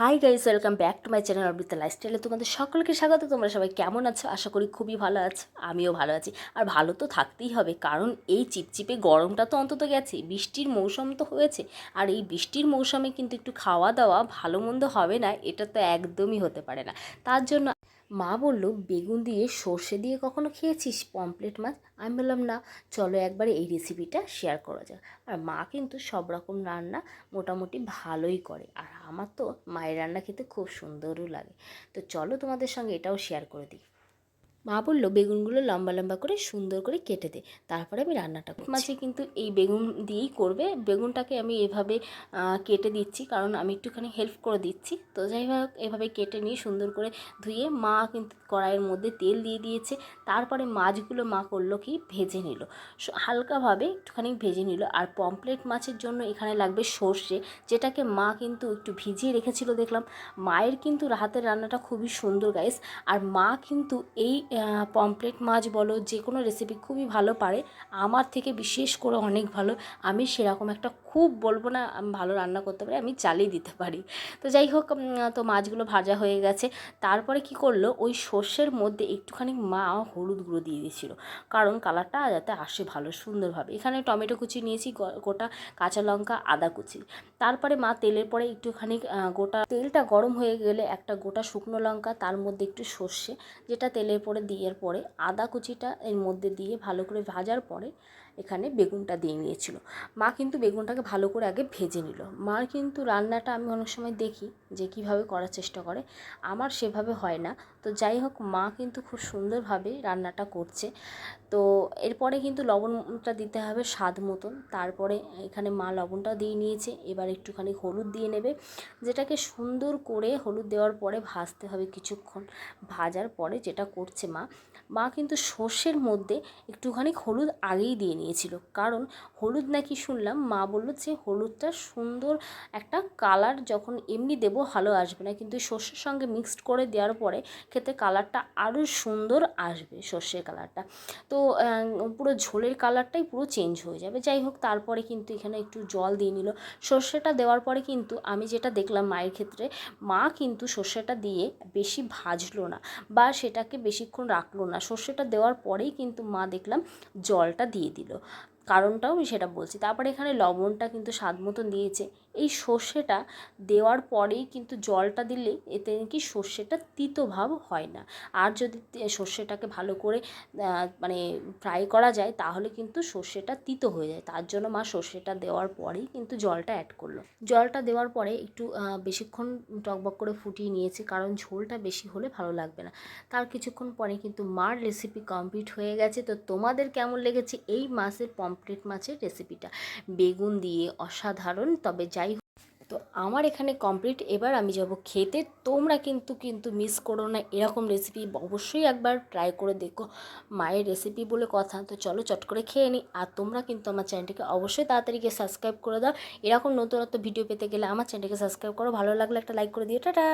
Hi guys welcome back to my channel life লাইফস্টাইলে তোমাদের সকলকে স্বাগত। তোমরা সবাই কেমন আছো? আশা করি খুবই ভালো আছো। আমিও ভালো আছি। আর ভালো তো থাকতেই হবে, কারণ এই চিপচিপে গরমটা তো অন্তত গেছে, বৃষ্টির মৌসুম তো হয়েছে। আর এই বৃষ্টির মৌসুমে কিন্তু একটু খাওয়া দাওয়া ভালো মন্দ হবে না, এটা তো একদমই হতে পারে না। তার জন্য মা বলল, বেগুন দিয়ে সর্ষে দিয়ে কখনো খেয়েছিস? পমপ্লেট মাছ? আমি বললাম, না, চলো একবার এই রেসিপিটা শেয়ার করা যাক। আর মা কিন্তু সব রকম রান্না মোটামুটি ভালোই করে। আর আমার তো মায়ের রান্না খেতে খুব সুন্দরও লাগে। তো চলো তোমাদের সঙ্গে এটাও শেয়ার করে দিই। মা বলল, বেগুনগুলো লম্বা লম্বা করে সুন্দর করে কেটে দে, তারপরে আমি রান্নাটা করছি। মাঝে কিন্তু এই বেগুন দিয়েই করবে, বেগুনটাকে আমি এভাবে কেটে দিচ্ছি, কারণ আমি একটুখানি হেল্প করে দিচ্ছি। তো যাই হোক, এভাবে কেটে নিয়ে সুন্দর করে ধুয়ে মা কিন্তু কড়াইয়ের মধ্যে তেল দিয়ে দিয়েছে। তারপরে মাছগুলো মা করল কি? ভেজে নিল। হালকাভাবে একটুখানি ভেজে নিল। আর পমপ্লেট মাছের জন্য এখানে লাগবে সর্ষে, যেটাকে মা কিন্তু একটু ভিজিয়ে রেখেছিল দেখলাম। মায়ের কিন্তু হাতের রান্নাটা খুবই সুন্দর গাইস আর মা কিন্তু এই পমপ্লেট মাছ বলো, যে কোনো রেসিপি খুবই ভালো পারে। আমার থেকে বিশেষ করে অনেক ভালো। আমি সেরকম একটা খুব বলব না আমি ভালো রান্না করতে পারি, আমি চালিয়ে দিতে পারি। তো যাই হোক তো মাছগুলো ভাজা হয়ে গেছে। তারপরে কি করল, ওই সর্ষের মধ্যে একটুখানি মা হলুদ গুঁড়ো দিয়ে দিয়েছিল। কারণ কালারটা যাতে আসে ভালো, সুন্দরভাবে। এখানে টমেটো কুচি নিয়েছি গোটা কাঁচা লঙ্কা, আদা কুচি। তারপরে মা তেলের পরে একটুখানি গোটা, তেলটা গরম হয়ে গেলে একটা গোটা শুকনো লঙ্কা, তার মধ্যে একটু সর্ষে, যেটা তেলের পরে দেওয়ার পরে আদা কুচিটা এর মধ্যে দিয়ে ভালো করে ভাজার পরে এখানে বেগুনটা দিয়ে নিয়েছিল। মা কিন্তু বেগুনটাকে ভালো করে আগে ভেজে নিল। মার কিন্তু রান্নাটা আমি অনেক সময় দেখি যে কীভাবে করার চেষ্টা করে। আমার সেভাবে হয় না। তো যাই হোক, মা কিন্তু খুব সুন্দরভাবে রান্নাটা করছে। তো এরপরে কিন্তু লবণটা দিতে হবে স্বাদ মতন। তারপরে এখানে মা লবণটা দিয়ে নিয়েছে। এবার একটুখানি হলুদ দিয়ে নেবে। যেটাকে সুন্দর করে হলুদ দেওয়ার পরে ভাজতে হবে কিছুক্ষণ। ভাজার পরে যেটা করছে মা মা কিন্তু সর্ষের মধ্যে একটুখানি হলুদ আগেই দিয়ে নিয়েছিল। কারণ হলুদ নাকি শুনলাম, মা বলল যে হলুদটা সুন্দর একটা কালার যখন এমনি দেবো ভালো আসবে না। কিন্তু সর্ষের সঙ্গে মিক্সড করে দেওয়ার পরে খেতে কালারটা আরও সুন্দর আসবে সর্ষের কালারটা। তো পুরো ঝোলের কালারটাই পুরো চেঞ্জ হয়ে যাবে। যাই হোক, তারপরে কিন্তু এখানে একটু জল দিয়ে নিল। সর্ষেটা দেওয়ার পরে কিন্তু আমি যেটা দেখলাম মায়ের ক্ষেত্রে, মা কিন্তু সর্ষেটা দিয়ে বেশি ভাজলো না বা সেটাকে বেশিক্ষণ রাখল না। সর্ষেটা দেওয়ার পরেই কিন্তু মা দেখলাম জলটা দিয়ে দিল। কারণটাও আমি সেটা বলছি। তারপরে এখানে লবণটা কিন্তু স্বাদ মতন দিয়েছে এই সর্ষেটা দেওয়ার পরেই কিন্তু জলটা দিলে এতে কি সর্ষেটা তিতো ভাব হয় না। আর যদি সর্ষেটাকে ভালো করে মানে ফ্রাই করা যায় তাহলে কিন্তু সর্ষেটা তিতো হয়ে যায়। তার জন্য মা সর্ষেটা দেওয়ার পরেই কিন্তু জলটা অ্যাড করল। জলটা দেওয়ার পরে একটু বেশিক্ষণ টকবক করে ফুটিয়ে নিয়েছি কারণ ঝোলটা বেশি হলে ভালো লাগবে না। তার কিছুক্ষণ পরে কিন্তু মার রেসিপি কমপ্লিট হয়ে গেছে। তো তোমাদের কেমন লেগেছে এই মাছের পমপ্লেট মাছের রেসিপিটা বেগুন দিয়ে অসাধারণ, তবে যাই তো আমার এখানে কমপ্লিট এবার আমি যাব খেতে। তোমরা কিন্তু কিন্তু মিস করো না এরকম রেসিপি অবশ্যই একবার ট্রাই করে দেখো মায়ের রেসিপি বলে কথা। তো চলো চট করে খেয়ে নিই আর তোমরা কিন্তু আমার চ্যানেলটিকে অবশ্যই তাড়াতাড়ি গিয়ে সাবস্ক্রাইব করে দাও। এরকম নতুনত্ব ভিডিও পেতে গেলে আমার চ্যানেলটিকে সাবস্ক্রাইব করো। ভালো লাগলে একটা লাইক করে দিও। টাটা!